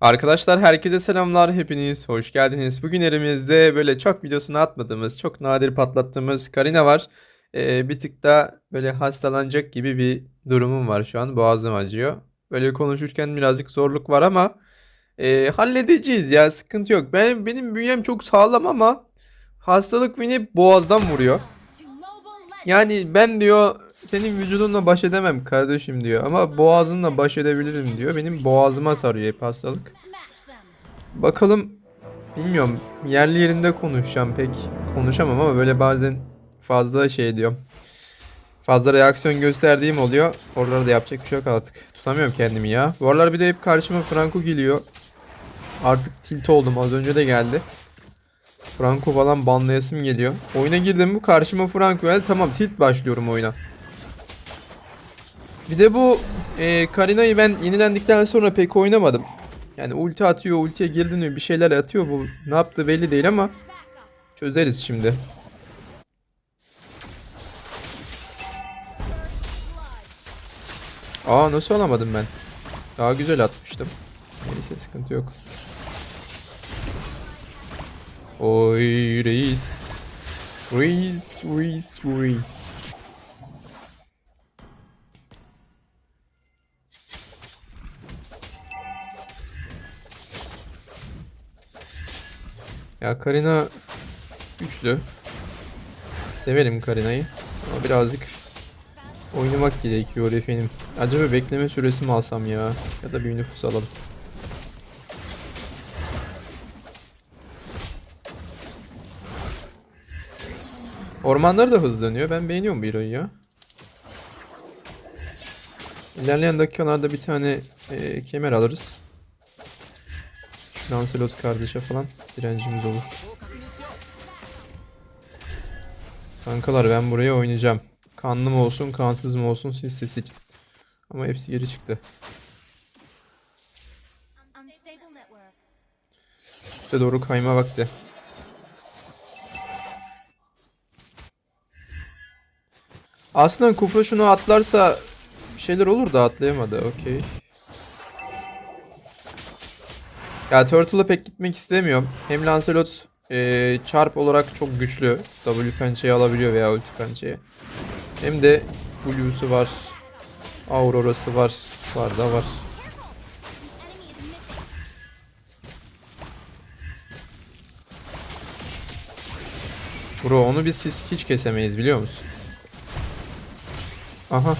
Arkadaşlar herkese selamlar hepiniz hoş geldiniz. Bugün elimizde böyle çok videosunu atmadığımız, çok nadir patlattığımız Karina var. Ee, bir tık da böyle hastalanacak gibi bir durumum var şu an. Boğazım acıyor. Böyle konuşurken birazcık zorluk var ama e, halledeceğiz ya sıkıntı yok. Ben benim bünyem çok sağlam ama hastalık beni boğazdan vuruyor. Yani ben diyor senin vücudunla baş edemem kardeşim diyor ama boğazınla baş edebilirim diyor. Benim boğazıma sarıyor hep hastalık. Bakalım bilmiyorum yerli yerinde konuşacağım pek konuşamam ama böyle bazen fazla şey diyorum. Fazla reaksiyon gösterdiğim oluyor. Oralarda da yapacak bir şey yok artık. Tutamıyorum kendimi ya. Bu aralar bir de hep karşıma Franco geliyor. Artık tilt oldum az önce de geldi. Franco falan banlayasım geliyor. Oyuna girdim bu karşıma Franco geldi. Tamam tilt başlıyorum oyuna. Bir de bu e, Karina'yı ben yenilendikten sonra pek oynamadım. Yani ulti atıyor, ultiye geri bir şeyler atıyor. Bu ne yaptığı belli değil ama çözeriz şimdi. Aa nasıl alamadım ben? Daha güzel atmıştım. Neyse sıkıntı yok. Oy reis. Reis, reis, reis. Ya Karina güçlü. Severim Karina'yı. Ama birazcık oynamak gerekiyor efendim. Acaba bekleme süresi mi alsam ya? Ya da bir nüfus alalım. Ormanları da hızlanıyor. Ben beğeniyorum hero'yu ya. İlerleyen dakikalarda bir tane e, kemer alırız. Lancelot kardeşe falan direncimiz olur. Kankalar ben buraya oynayacağım. Kanlı mı olsun, kansız mı olsun siz seçin. Ama hepsi geri çıktı. Üste doğru kayma vakti. Aslında Kufra şunu atlarsa bir şeyler olur da atlayamadı. Okey. Ya Turtle'a pek gitmek istemiyorum. Hem Lancelot e, çarp olarak çok güçlü. W pençeyi alabiliyor veya ulti pençeyi. Hem de Blue'su var. Aurora'sı var. Var da var. Bro onu biz siz hiç kesemeyiz biliyor musun? Aha.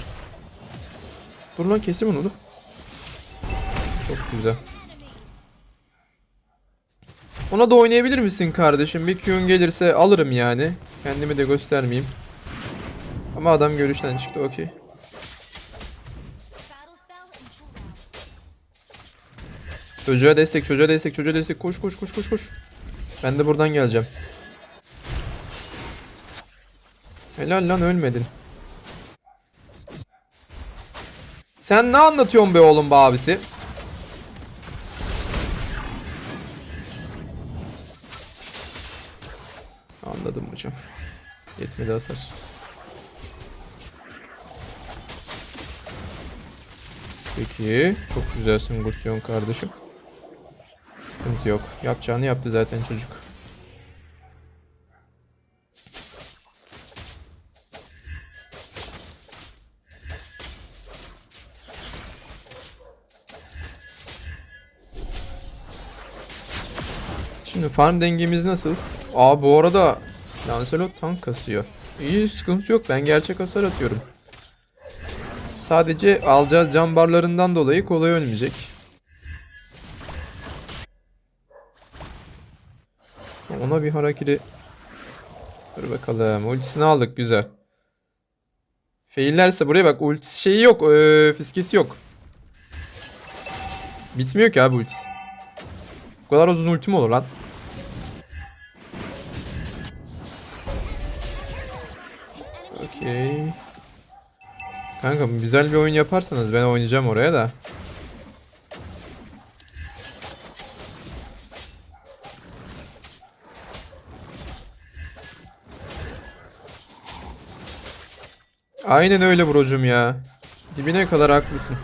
Dur lan kesim onu dur. Çok güzel. Ona da oynayabilir misin kardeşim? Bir Q'un gelirse alırım yani. Kendimi de göstermeyeyim. Ama adam görüşten çıktı okey. Çocuğa destek, çocuğa destek, çocuğa destek. Koş koş koş koş koş. Ben de buradan geleceğim. Helal lan ölmedin. Sen ne anlatıyorsun be oğlum be abisi? Anladım hocam. Yetmedi hasar. Peki. Çok güzelsin Gusyon kardeşim. Sıkıntı yok. Yapacağını yaptı zaten çocuk. Farm dengemiz nasıl? Aa bu arada Lancelot tank kasıyor. İyi sıkıntı yok. Ben gerçek hasar atıyorum. Sadece alacağı can barlarından dolayı kolay ölmeyecek. Ona bir harakiri Dur bakalım. Ultisini aldık. Güzel. Faillerse buraya bak. Ultisi şeyi yok. Ee, fiskesi yok. Bitmiyor ki abi ultisi. Bu kadar uzun ulti mi olur lan? Okey. Kanka güzel bir oyun yaparsanız ben oynayacağım oraya da. Aynen öyle brocum ya. Dibine kadar haklısın.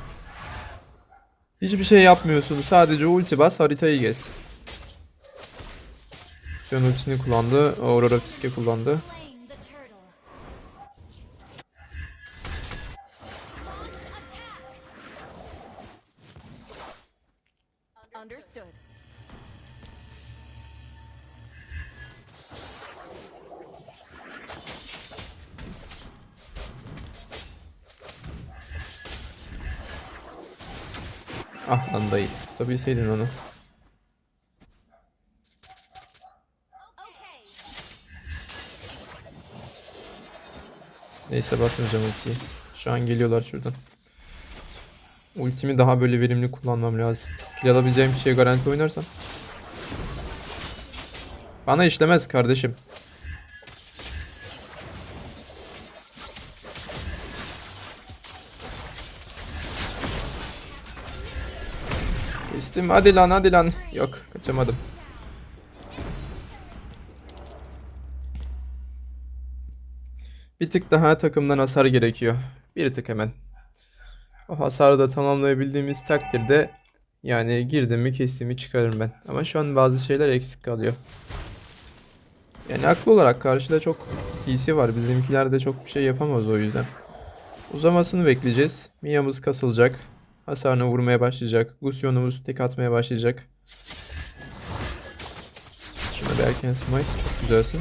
Hiçbir şey yapmıyorsun. Sadece ulti bas haritayı gez. Sion ultisini kullandı. Aurora fiske kullandı. Ah lan dayı. Tutabilseydin onu. Neyse basmayacağım ultiyi. Şu an geliyorlar şuradan. Ultimi daha böyle verimli kullanmam lazım. Kill alabileceğim bir şey garanti oynarsam. Bana işlemez kardeşim. Kestim hadi lan hadi lan. Yok kaçamadım. Bir tık daha takımdan hasar gerekiyor. Bir tık hemen. O hasarı da tamamlayabildiğimiz takdirde yani girdim mi kestiğimi çıkarırım ben. Ama şu an bazı şeyler eksik kalıyor. Yani haklı olarak karşıda çok CC var. Bizimkiler de çok bir şey yapamaz o yüzden. Uzamasını bekleyeceğiz. Mia'mız kasılacak. Hasarını vurmaya başlayacak. Gusion'umuz tek atmaya başlayacak. Şuna bir erken smite. Çok güzelsin.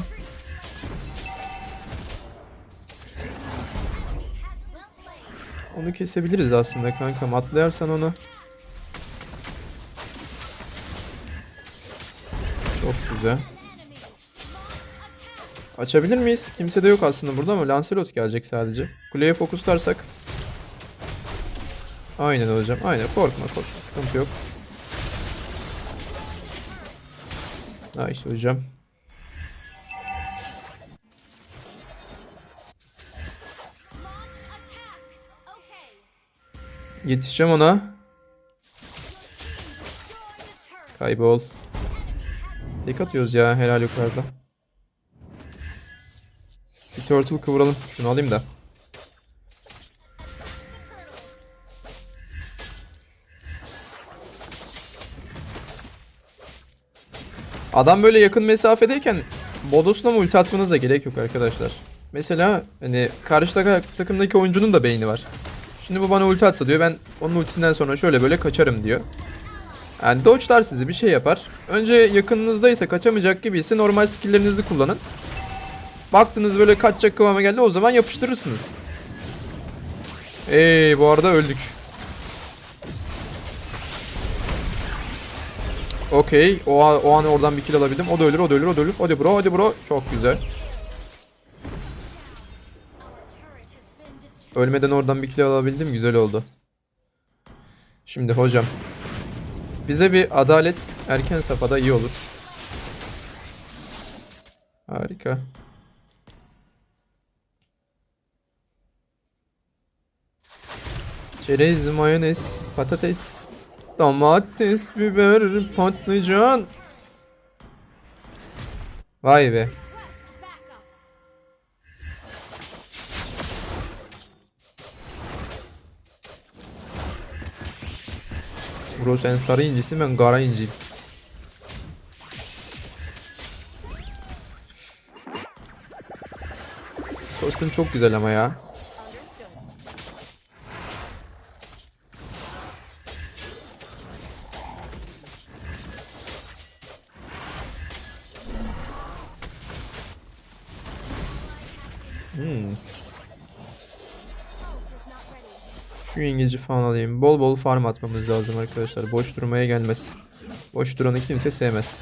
Onu kesebiliriz aslında kankam. Atlayarsan onu. Çok güzel. Açabilir miyiz? Kimse de yok aslında burada ama Lancelot gelecek sadece. Kuleye fokuslarsak. Aynen hocam. Aynen korkma korkma. Sıkıntı yok. Nice hocam. Yetişeceğim ona. Kaybol. Tek atıyoruz ya helal yukarıda. Bir turtle kıvıralım. Şunu alayım da. Adam böyle yakın mesafedeyken Bodos'una mı ulti atmanıza gerek yok arkadaşlar. Mesela hani karşı takımdaki oyuncunun da beyni var. Şimdi bu bana ulti atsa diyor ben onun ultisinden sonra şöyle böyle kaçarım diyor. Yani dodge'lar sizi bir şey yapar. Önce yakınınızdaysa kaçamayacak gibi ise normal skill'lerinizi kullanın. Baktınız böyle kaçacak kıvama geldi o zaman yapıştırırsınız. Eee bu arada öldük. Okey. O, an- o an oradan bir kill alabildim. O da ölür, o da ölür, o da ölür. Hadi bro, hadi bro. Çok güzel. Ölmeden oradan bir kill alabildim. Güzel oldu. Şimdi hocam. Bize bir adalet erken safhada iyi olur. Harika. Çerez, mayonez, patates, domates, biber, patlıcan. Vay be. Bro sen sarı incisin ben kara inciyim. Kostüm çok güzel ama ya. Hmm. Şu yengeci falan alayım. Bol bol farm atmamız lazım arkadaşlar. Boş durmaya gelmez. Boş duranı kimse sevmez.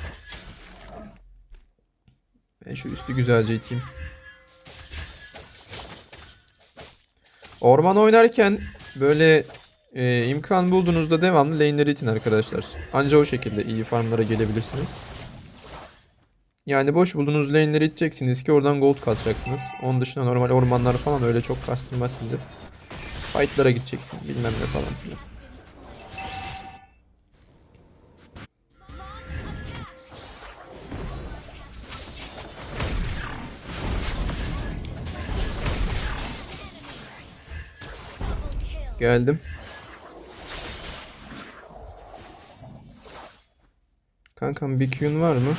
Ben şu üstü güzelce iteyim. Orman oynarken böyle e, imkan bulduğunuzda devamlı lane'leri itin arkadaşlar. Anca o şekilde iyi farmlara gelebilirsiniz. Yani boş bulduğunuz lane'leri iteceksiniz ki oradan gold kasacaksınız. Onun dışında normal ormanlar falan öyle çok kastırmaz sizi. Fight'lara gideceksin bilmem ne falan filan. Geldim. Kankam bir Q'un var mı?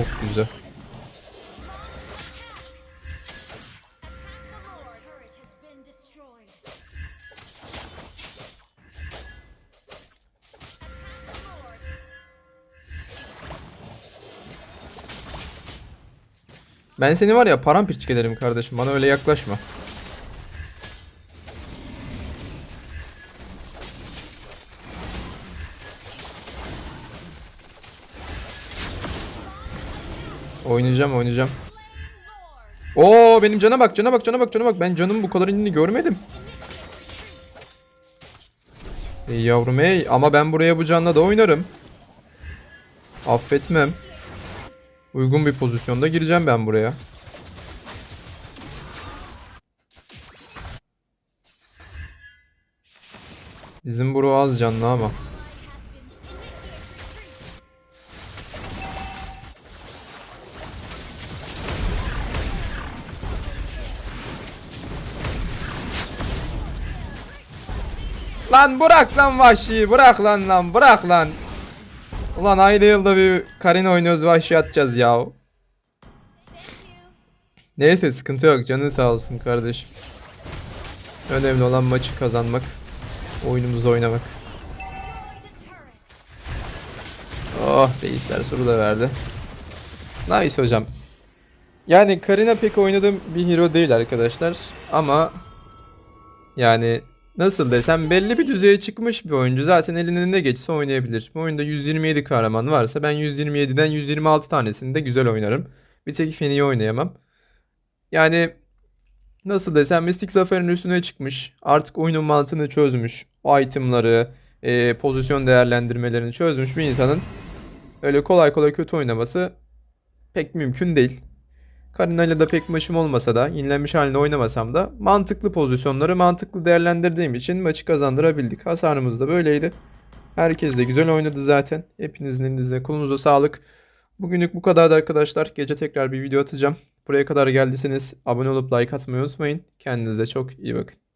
Çok güzel. Ben seni var ya paramparça ederim kardeşim. Bana öyle yaklaşma. Oynayacağım oynayacağım. Oo benim cana bak cana bak cana bak cana bak. Ben canım bu kadar indiğini görmedim. Ey yavrum ey ama ben buraya bu canla da oynarım. Affetmem. Uygun bir pozisyonda gireceğim ben buraya. Bizim buru az canlı ama. Lan bırak lan vahşi bırak lan lan bırak lan. Ulan ayrı yılda bir Karin oynuyoruz vahşi atacağız ya. Neyse sıkıntı yok canın sağ olsun kardeşim. Önemli olan maçı kazanmak. Oyunumuzu oynamak. Oh reisler soru da verdi. Nice hocam. Yani Karina pek oynadığım bir hero değil arkadaşlar. Ama yani nasıl desem belli bir düzeye çıkmış bir oyuncu. Zaten eline ne geçse oynayabilir. Bu oyunda 127 kahraman varsa ben 127'den 126 tanesini de güzel oynarım. Bir tek Feni'yi oynayamam. Yani nasıl desem Mystic Zafer'in üstüne çıkmış. Artık oyunun mantığını çözmüş. O itemları, e, pozisyon değerlendirmelerini çözmüş bir insanın öyle kolay kolay kötü oynaması pek mümkün değil. Karina ile de pek maçım olmasa da yenilenmiş halinde oynamasam da mantıklı pozisyonları mantıklı değerlendirdiğim için maçı kazandırabildik. Hasarımız da böyleydi. Herkes de güzel oynadı zaten. Hepinizin elinizde kolunuza sağlık. Bugünlük bu kadardı arkadaşlar. Gece tekrar bir video atacağım. Buraya kadar geldiyseniz abone olup like atmayı unutmayın. Kendinize çok iyi bakın.